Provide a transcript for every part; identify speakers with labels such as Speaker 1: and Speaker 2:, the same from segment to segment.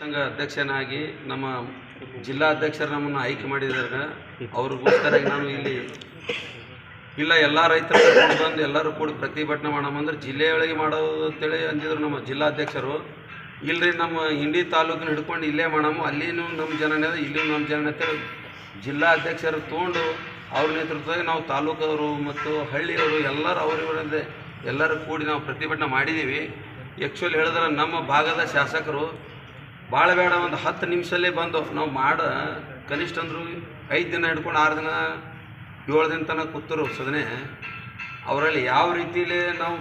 Speaker 1: ಸಂಘ ಅಧ್ಯಕ್ಷನಾಗಿ ನಮ್ಮ ಜಿಲ್ಲಾ ಅಧ್ಯಕ್ಷರು ನಮ್ಮನ್ನು ಆಯ್ಕೆ ಮಾಡಿದಾಗ ಅವ್ರಿಗೋಸ್ಕರ ನಾನು ಇಲ್ಲಿ ಇಲ್ಲ, ಎಲ್ಲ ರೈತರು ಬಂದು ಎಲ್ಲರೂ ಕೂಡಿ ಪ್ರತಿಭಟನೆ ಮಾಡಮಂದ್ರೆ ಜಿಲ್ಲೆಯೊಳಗೆ ಮಾಡೋದು ಅಂತೇಳಿ ಅಂದಿದ್ರು ನಮ್ಮ ಜಿಲ್ಲಾಧ್ಯಕ್ಷರು ಇಲ್ರಿ, ನಮ್ಮ ಹಿಂಡಿ ತಾಲೂಕಿನ ಹಿಡ್ಕೊಂಡು ಇಲ್ಲೇ ಮಾಡಮು ಅಲ್ಲಿನೂ ನಮ್ಮ ಜನನೇ ಇಲ್ಲಿ ನಮ್ಮ ಜನ ಅಂತೇಳಿ ಜಿಲ್ಲಾ ಅಧ್ಯಕ್ಷರು ತೊಗೊಂಡು ಅವ್ರ ನೇತೃತ್ವದಾಗ ನಾವು ತಾಲೂಕವರು ಮತ್ತು ಹಳ್ಳಿಯವರು ಎಲ್ಲರೂ ಅವರಿವರಂದೇ ಎಲ್ಲರೂ ಕೂಡಿ ನಾವು ಪ್ರತಿಭಟನೆ ಮಾಡಿದ್ದೀವಿ ಆ್ಯಕ್ಚುಲಿ ಹೇಳಿದ್ರೆ ನಮ್ಮ ಭಾಗದ ಶಾಸಕರು ಭಾಳ ಬೇಡ ಒಂದು ಹತ್ತು ನಿಮಿಷಲ್ಲೇ ಬಂದು ನಾವು ಮಾಡ ಕನಿಷ್ಠ ಅಂದರು ಐದು ದಿನ ಹಿಡ್ಕೊಂಡು ಆರು ದಿನ ಏಳು ದಿನ ತನಕ ಕೂತರು ಸದನೆ. ಅವರಲ್ಲಿ ಯಾವ ರೀತಿಯಲ್ಲಿ ನಾವು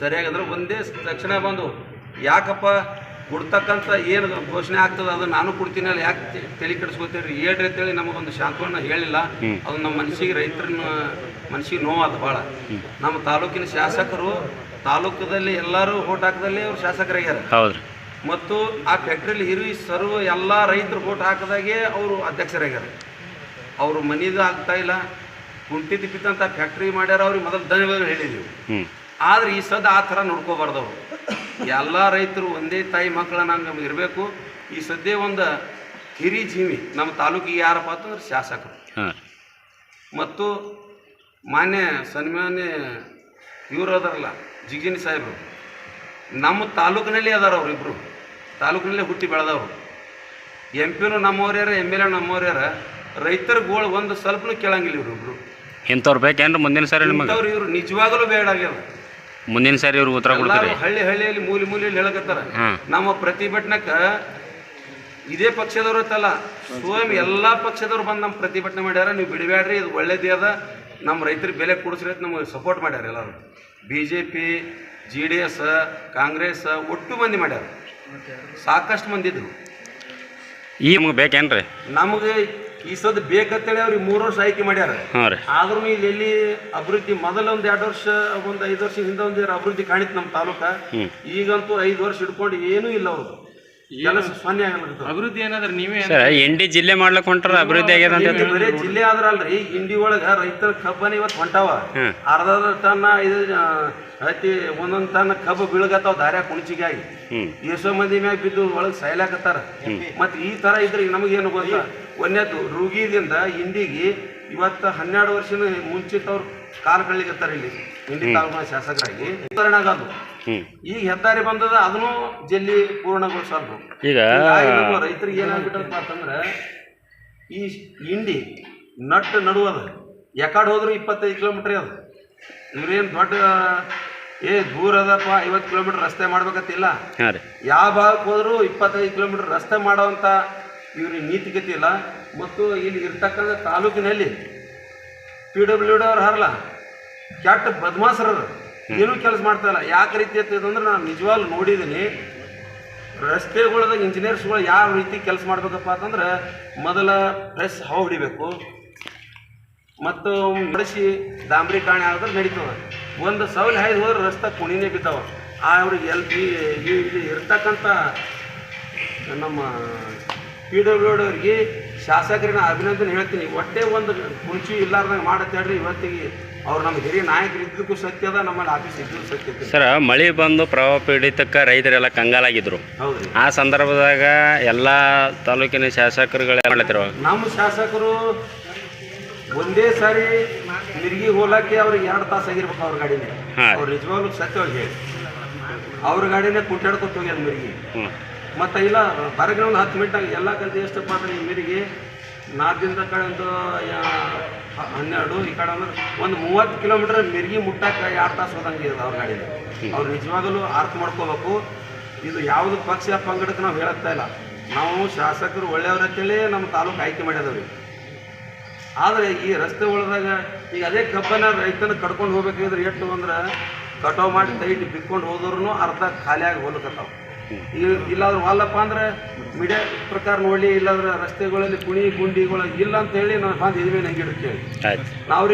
Speaker 1: ಸರಿಯಾಗಂದ್ರೆ ಒಂದೇ ತಕ್ಷಣ ಬಂದು ಯಾಕಪ್ಪ ಕೊಡ್ತಕ್ಕಂಥ ಏನು ಘೋಷಣೆ ಆಗ್ತದೆ ಅದು ನಾನು ಕೊಡ್ತೀನಿ ಅಲ್ಲಿ ಯಾಕೆ ತಲೆ ಕೆಡಿಸ್ಕೊತೀರಿ? ಹೇಳ್ರಿ ಅಂತೇಳಿ ನಮಗೊಂದು ಶಾಂತವನ್ನು ಹೇಳಿಲ್ಲ. ಅದು ನಮ್ಮ ಮನಸ್ಸಿಗೆ ರೈತರನ್ನ ಮನಸ್ಸಿಗೆ ನೋವಾದ ಭಾಳ. ನಮ್ಮ ತಾಲೂಕಿನ ಶಾಸಕರು ತಾಲೂಕದಲ್ಲಿ ಎಲ್ಲರೂ ಓಟ್ ಹಾಕದಲ್ಲಿ ಅವ್ರು ಶಾಸಕರಾಗ್ಯಾರ. ಮತ್ತು ಆ ಫ್ಯಾಕ್ಟ್ರಿಲಿ ಹಿರಿ ಸರ್ವ ಎಲ್ಲ ರೈತರು ಓಟ್ ಹಾಕಿದಾಗೆ ಅವರು ಅಧ್ಯಕ್ಷರಾಗ್ಯಾರ. ಅವರು ಮನಿದು ಆಗ್ತಾ ಇಲ್ಲ ಕುಂಟಿ ತಿಪ್ಪಿತಂತ ಫ್ಯಾಕ್ಟ್ರಿ ಮಾಡ್ಯಾರ ಅವ್ರಿಗೆ ಮೊದಲು ಧನ್ಯವಾದ ಹೇಳಿದೆವು. ಆದ್ರೆ ಈ ಸದ ಆ ಥರ ನೋಡ್ಕೋಬಾರ್ದು ಅವರು. ಎಲ್ಲ ರೈತರು ಒಂದೇ ತಾಯಿ ಮಕ್ಕಳ ನಮ್ಗೆ ಇರಬೇಕು. ಈ ಸದ್ಯ ಒಂದು ಹಿರಿ ಜೀವಿ ನಮ್ಮ ತಾಲೂಕಿಗೆ ಯಾರಪ್ಪ ಅಂತಂದ್ರೆ ಶಾಸಕರು. ಮತ್ತು ಮಾನ್ಯ ಸನ್ಮಾನ್ಯ ಇವರು ಅದಾರಲ್ಲ ಜಿಗಿನಿ ಸಾಹೇಬರು. ನಮ್ಮ ತಾಲೂಕಿನಲ್ಲಿ ಅದಾರ ಅವರಿಬ್ಬರು ತಾಲೂಕಿನಲ್ಲೇ ಹುಟ್ಟಿ ಬೆಳೆದವರು. ಎಂ ಪಿನೂ ನಮ್ಮವ್ರ್ಯಾರ ಎಂ ಎಲ್ ಎ ನಮ್ಮವ್ರ್ಯಾರ ರೈತರ ಗೋಳು ಒಂದು ಸ್ವಲ್ಪನೂ ಕೇಳಂಗಿಲ್ಲ ಇವರಿಬ್ರು
Speaker 2: ಇಂಥವ್ರು ಬೇಕೇನ್ರಿ ಮುಂದಿನ ಸಾರಿ ನಿಮಗೆ?
Speaker 1: ಇಂಥವ್ರು ಇವ್ರು ನಿಜವಾಗಲೂ ಬೇಡ ಆಗ್ಯಾವ.
Speaker 2: ಮುಂದಿನ ಸಾರಿ ಇವರು ಉತ್ತರ
Speaker 1: ಎಲ್ಲಾರು ಹಳ್ಳಿ ಹಳ್ಳಿಯಲ್ಲಿ ಮೂಲಿ ಮೂಲಿಯಲ್ಲಿ ಹೇಳಕತ್ತಾರ.
Speaker 2: ಹಾಂ.
Speaker 1: ನಮ್ಮ ಪ್ರತಿಭಟನೆಕ ಇದೇ ಪಕ್ಷದವ್ರು ಅಂತಲ್ಲ ಸ್ವಯಂ ಎಲ್ಲ ಪಕ್ಷದವ್ರು ಬಂದು ನಮ್ಮ ಪ್ರತಿಭಟನೆ ಮಾಡ್ಯಾರ. ನೀವು ಬಿಡಬೇಡ್ರಿ ಇದು ಒಳ್ಳೇದೇ ಅದ. ನಮ್ಮ ರೈತರಿಗೆ ಬೆಲೆ ಕೊಡಿಸ್ರಿ ಅಂತ ನಮಗೆ ಸಪೋರ್ಟ್ ಮಾಡ್ಯಾರ ಎಲ್ಲರೂ. B J P G D S Congress ಒಟ್ಟು ಮಂದಿ ಮಾಡ್ಯಾರ. ಸಾಕಷ್ಟು ಮಂದಿ ಇದ್ರು
Speaker 2: ಈ ನಮಗೆ ಬೇಕೇನ್ರಿ?
Speaker 1: ನಮಗೆ ಈ ಸದ್ ಬೇಕಂತೇಳಿ ಅವ್ರಿಗೆ ಮೂರು ವರ್ಷ ಆಯ್ಕೆ ಮಾಡ್ಯಾರ.
Speaker 2: ಹಾಂ ರೀ.
Speaker 1: ಆದ್ರೂ ಇಲ್ಲಿ ಎಲ್ಲಿ ಅಭಿವೃದ್ಧಿ ಮೊದಲ ಒಂದು ಎರಡು ವರ್ಷ ಒಂದು ಐದು ವರ್ಷ ಹಿಂದೆ ಒಂದು ಅಭಿವೃದ್ಧಿ ಕಾಣಿತ್ತು ನಮ್ಮ ತಾಲೂಕ. ಈಗಂತೂ ಐದು ವರ್ಷ ಹಿಡ್ಕೊಂಡು ಏನೂ ಇಲ್ಲ ಅವರು ಕೆಲಸ ಸೊನ್ನೆ ಆಗಲ್ಲ
Speaker 3: ಅಭಿವೃದ್ಧಿ ಏನಾದ್ರೆ ನೀವೇ
Speaker 2: ಸರ್ ಎಂಡಿ ಜಿಲ್ಲೆ ಮಾಡ್ಲಕ್ ಹೊಂಟ್ರ ಅಭಿವೃದ್ಧಿ ಆಗ್ಯದ ಅಂತ
Speaker 1: ಬರೀ ಜಿಲ್ಲೆ ಆದ್ರಲ್ರಿ ಇಂಡಿ ಒಳಗ ರೈತರ ಕಬ್ಬನ ಇವತ್ತು ಹೊಂಟಾವ.
Speaker 2: ಹ್ಮ್.
Speaker 1: ಅರ್ಧ ಅರ್ಧ ಟನ್ ಇದು ಆ, ಹತ್ತಿ ಒಂದೊಂದ್ ಟನ್ ಕಬ್ಬು ಬೀಳಗತ್ತಾವ ದಾರ್ಯಾಗ ಕುಣಿಚಿಗಾಗಿ
Speaker 2: ಹ್ಞೂ
Speaker 1: ಎಷ್ಟೋ ಮಂದಿ ಮ್ಯಾಗ ಬಿದ್ದು ಒಳಗೆ ಸೈಲಾಕತ್ತಾರ ಮತ್ ಈ ತರ ಇದ್ರೆ ನಮಗೇನು ಗೊತ್ತ? ಒಂದೇದು ರುಗಿದಿಂದ ಇಂಡಿಗೆ ಇವತ್ತ ಹನ್ನೆರಡು ಮುಂಚಿತ ಅವ್ರ ಕಾಲ್ ಕಳ್ಳಿಕತ್ತಾರ ಇಲ್ಲಿ ಇಂಡಿ ತಾಲೂಕಿನ ಶಾಸಕರಾಗಿ. ಉದಾಹರಣೆ ಆಗೋದು ಈಗ ಹೆದ್ದಾರಿ ಬಂದದ ಅದನ್ನು ಜಲ್ಲಿ ಪೂರ್ಣಗೊಳಿಸಲ್ರು
Speaker 2: ಈಗ
Speaker 1: ರೈತರಿಗೆ ಏನಾಗ್ಬಿಟ್ಟಂತ ಅಂತಂದ್ರೆ ಈ ಇಂಡಿ ನಟ್ ನಡುವದ ಯಾಕಡೆ ಹೋದ್ರು ಇಪ್ಪತ್ತೈದು ಕಿಲೋಮೀಟ್ರ್ ಅದು. ಇವ್ರೇನು ದೊಡ್ಡ ಏ ದೂರ ಅದಪ್ಪ ಐವತ್ತು ಕಿಲೋಮೀಟರ್ ರಸ್ತೆ
Speaker 2: ಮಾಡ್ಬೇಕತ್ತಿಲ್ಲ
Speaker 1: ಯಾವ ಭಾಗಕ್ಕೆ ಹೋದ್ರು ಇಪ್ಪತ್ತೈದು ಕಿಲೋಮೀಟರ್ ರಸ್ತೆ ಮಾಡೋವಂಥ ಇವ್ರಿಗೆ ನೀತಿಗತಿ ಇಲ್ಲ ಮತ್ತು ಇಲ್ಲಿ ಇರ್ತಕ್ಕಂಥ ತಾಲೂಕಿನಲ್ಲಿ ಪಿ ಡಬ್ಲ್ಯೂ ಡಿ ಅವ್ರು ಹರಲ್ಲ. ಕೆಟ್ಟ ಬದ್ಮಾಸರರು. ಏನೂ ಕೆಲಸ ಮಾಡ್ತಾ ಇಲ್ಲ. ಯಾಕೆ ರೀತಿ ಅಂತಂದ್ರೆ ನಾನು ನಿಜವಾಗ್ಲು ನೋಡಿದ್ದೀನಿ. ರಸ್ತೆಗಳದಾಗ ಇಂಜಿನಿಯರ್ಸ್ಗಳು ಯಾವ ರೀತಿ ಕೆಲಸ ಮಾಡ್ಬೇಕಪ್ಪ ಅಂತಂದ್ರೆ ಮೊದಲ ಪ್ರೆಸ್ ಹಾವು ಹಿಡಿಬೇಕು. ಮತ್ತು ನಡೆಸಿ ಕಾಣೆ ಆದ್ರೆ ನಡೀತದೆ ಒಂದು ಸೌಲ್ ಹಾಯ್ದು ಹೋದ್ರೆ ರಸ್ತೆ ಕುಣಿನೇ ಬಿದ್ದಾವೆ. ಆ ಅವ್ರಿಗೆ ಎಲ್ ಬಿ ಇಲ್ಲಿ ಇರ್ತಕ್ಕಂಥ ನಮ್ಮ ಪಿ ಡಬ್ಲ್ಯೂ ಡಿ ಅವ್ರಿಗೆ ಶಾಸಕರಿಗೆ ಅಭಿನಂದನೆ ಹೇಳ್ತೀನಿ. ಒಟ್ಟೆ ಒಂದು ಕುಂಚಿ ಇಲ್ಲಾರ್ದಂಗೆ ಮಾಡತ್ತೆ ಹೇಳ್ರಿ. ಇವತ್ತಿಗೆ ಅವ್ರು ನಮ್ಮ ಹಿರಿಯ ನಾಯಕರು ಇದ್ದಕ್ಕೂ ಸತ್ಯ ಅದ ನಮ್ಮಲ್ಲಿ ಆಫೀಸ್ ಇದ್ದಕ್ಕೂ ಸತ್ಯ ಐತಿ.
Speaker 2: ಸರ್ ಮಳೆ ಬಂದು ಪ್ರವಾಹ ಪೀಡಿತಕ್ಕ ರೈತರೆಲ್ಲ ಕಂಗಾಲಾಗಿದ್ರು.
Speaker 1: ಹೌದ್ರಿ.
Speaker 2: ಆ ಸಂದರ್ಭದಾಗ ಎಲ್ಲ ತಾಲೂಕಿನ ಶಾಸಕರುಗಳು ಮಾಡ್ತಿರೋ
Speaker 1: ನಮ್ಮ ಶಾಸಕರು ಒಂದೇ ಸಾರಿ ಮಿರ್ಗಿ ಹೋಲಕ್ಕೆ ಅವ್ರಿಗೆ ಎರಡು ತಾಸು ಆಗಿರ್ಬೇಕು ಅವ್ರ ಗಾಡಿನ.
Speaker 2: ಹಾಂ.
Speaker 1: ಅವ್ರು ನಿಜವಾಗ್ಲೂ ಸತ್ಯವಾಗಿ ಹೇಳಿ. ಅವ್ರ ಗಾಡಿನೇ ಕುಂಟಾಡ್ಕೊತ ಹೋಗ್ಯಾರ ಮಿರ್ಗಿ.
Speaker 2: ಹ್ಞೂ
Speaker 1: ಮತ್ತು ಇಲ್ಲ ಹೊರಗಿನ ಒಂದು ಹತ್ತು ಮಿನಿಟ್ ಎಲ್ಲ ಕಲ್ತು ಎಷ್ಟಪ್ಪ ಅಂದ್ರೆ ಈ ಮಿರಿಗೆ ನಾಲ್ಕು ದಿನದ ಕಡೆ ಒಂದು ಹನ್ನೆರಡು ಈ ಕಡೆ ಅಂದ್ರೆ ಒಂದು ಮೂವತ್ತು ಕಿಲೋಮೀಟರ್ ಮಿರ್ಗಿ ಮುಟ್ಟಕ್ಕೆ ಎರಡು ತಾಸು ಹೋದಂಗೆ ಅವ್ರ ಗಾಡಿನ ಅವ್ರು ನಿಜವಾಗಲೂ ಅರ್ಥ ಮಾಡ್ಕೋಬೇಕು. ಇದು ಯಾವುದು ಪಕ್ಷ ಪಂಗಡಕ್ಕೆ ನಾವು ಹೇಳುತ್ತಾ ಇಲ್ಲ. ನಾವು ಶಾಸಕರು ಒಳ್ಳೆಯವ್ರ ಅಂತೇಳಿ ನಮ್ಮ ತಾಲೂಕು ಆಯ್ಕೆ ಮಾಡ್ಯದವ್ರಿ. ಆದರೆ ಈ ರಸ್ತೆ ಒಳದಾಗ ಈಗ ಅದೇ ಕಬ್ಬನ ರೈತನ ಕಡ್ಕೊಂಡು ಹೋಗ್ಬೇಕಾದ್ರೆ ಎಷ್ಟು ಅಂದ್ರೆ ಕಟಾವು ಮಾಡಿ ಟೈಟ್ ಬಿಕ್ಕೊಂಡು ಹೋದ್ರೂ ಅರ್ಧ ಖಾಲಿಯಾಗಿ ಹೋಗ್ಲಕತ್ತಾವ ಇಲ್ಲಾದ್ರೆ ವಾಲಪ್ಪ ಅಂದ್ರೆ ಮೀಡಿಯಾ ಪ್ರಕಾರ ನೋಡಲಿ ಇಲ್ಲಾಂದ್ರೆ ರಸ್ತೆಗಳಲ್ಲಿ ಕುಣಿ ಗುಂಡಿಗಳು ಇಲ್ಲ ಅಂತ ಹೇಳಿ ನಾನು ಬಂದು ಇದ್ಮೇಲೆ ನಂಗೆ ಕೇಳಿ
Speaker 2: ಆಯ್ತು.
Speaker 1: ನಾವು